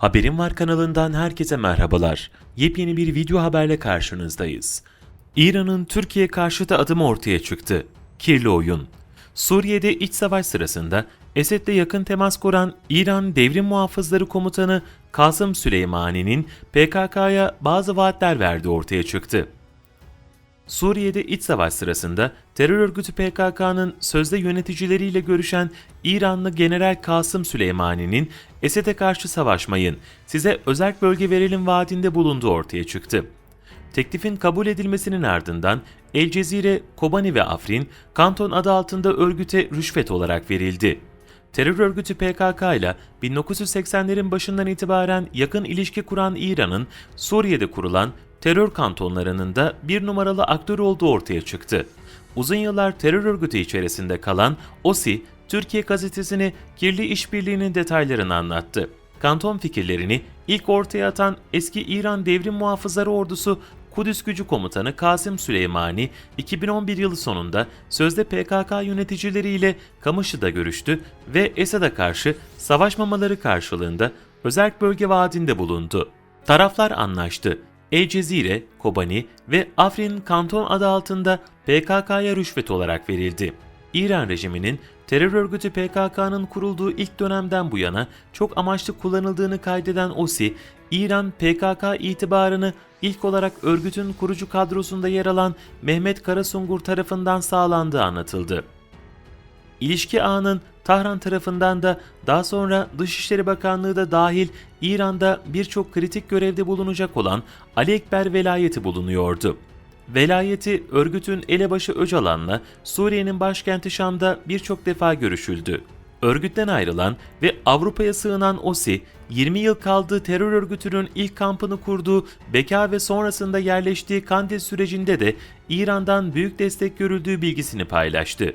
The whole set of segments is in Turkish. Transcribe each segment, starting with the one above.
Haberim Var kanalından herkese merhabalar. Yepyeni bir video haberle karşınızdayız. İran'ın Türkiye karşıtı adımı ortaya çıktı. Kirli oyun. Suriye'de iç savaş sırasında Esed'le yakın temas kuran İran Devrim Muhafızları Komutanı Kasım Süleymani'nin PKK'ya bazı vaatler verdiği ortaya çıktı. Suriye'de iç savaş sırasında terör örgütü PKK'nın sözde yöneticileriyle görüşen İranlı General Kasım Süleymani'nin Esed'e karşı savaşmayın, size özel bölge verelim vaadinde bulunduğu ortaya çıktı. Teklifin kabul edilmesinin ardından El Cezire, Kobani ve Afrin, Kanton adı altında örgüte rüşvet olarak verildi. Terör örgütü PKK ile 1980'lerin başından itibaren yakın ilişki kuran İran'ın Suriye'de kurulan terör kantonlarının da bir numaralı aktör olduğu ortaya çıktı. Uzun yıllar terör örgütü içerisinde kalan OSI, Türkiye gazetesine kirli işbirliğinin detaylarını anlattı. Kanton fikirlerini ilk ortaya atan eski İran Devrim Muhafızları Ordusu Kudüs Gücü Komutanı Kasım Süleymani 2011 yılı sonunda sözde PKK yöneticileriyle Kamışlı'da görüştü ve Esad'a karşı savaşmamaları karşılığında özel bölge vaadinde bulundu. Taraflar anlaştı. El Cezire, Kobani ve Afrin kanton adı altında PKK'ya rüşvet olarak verildi. İran rejiminin terör örgütü PKK'nın kurulduğu ilk dönemden bu yana çok amaçlı kullanıldığını kaydeden OSI, İran PKK itibarını ilk olarak örgütün kurucu kadrosunda yer alan Mehmet Karasungur tarafından sağlandığı anlatıldı. İlişki ağının Tahran tarafından da daha sonra Dışişleri Bakanlığı da dahil İran'da birçok kritik görevde bulunacak olan Ali Ekber velayeti bulunuyordu. Velayeti örgütün elebaşı Öcalan'la Suriye'nin başkenti Şam'da birçok defa görüşüldü. Örgütten ayrılan ve Avrupa'ya sığınan OSI, 20 yıl kaldığı terör örgütünün ilk kampını kurduğu Beka ve sonrasında yerleştiği Kandil sürecinde de İran'dan büyük destek görüldüğü bilgisini paylaştı.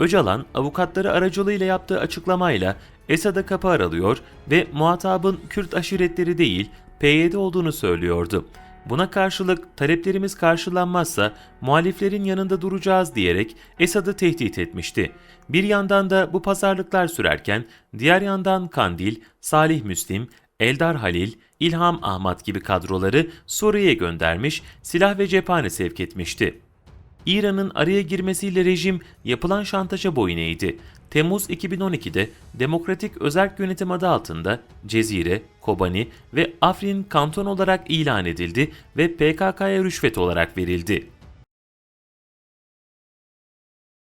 Öcalan, avukatları aracılığıyla yaptığı açıklamayla Esad'a kapı aralıyor ve muhatabın Kürt aşiretleri değil, PYD olduğunu söylüyordu. Buna karşılık taleplerimiz karşılanmazsa muhaliflerin yanında duracağız diyerek Esad'ı tehdit etmişti. Bir yandan da bu pazarlıklar sürerken diğer yandan Kandil, Salih Müslim, Eldar Halil, İlham Ahmet gibi kadroları Suriye'ye göndermiş, silah ve cephane sevk etmişti. İran'ın araya girmesiyle rejim yapılan şantaja boyun eğdi. Temmuz 2012'de Demokratik Özerk Yönetim adı altında Cezire, Kobani ve Afrin kanton olarak ilan edildi ve PKK'ya rüşvet olarak verildi.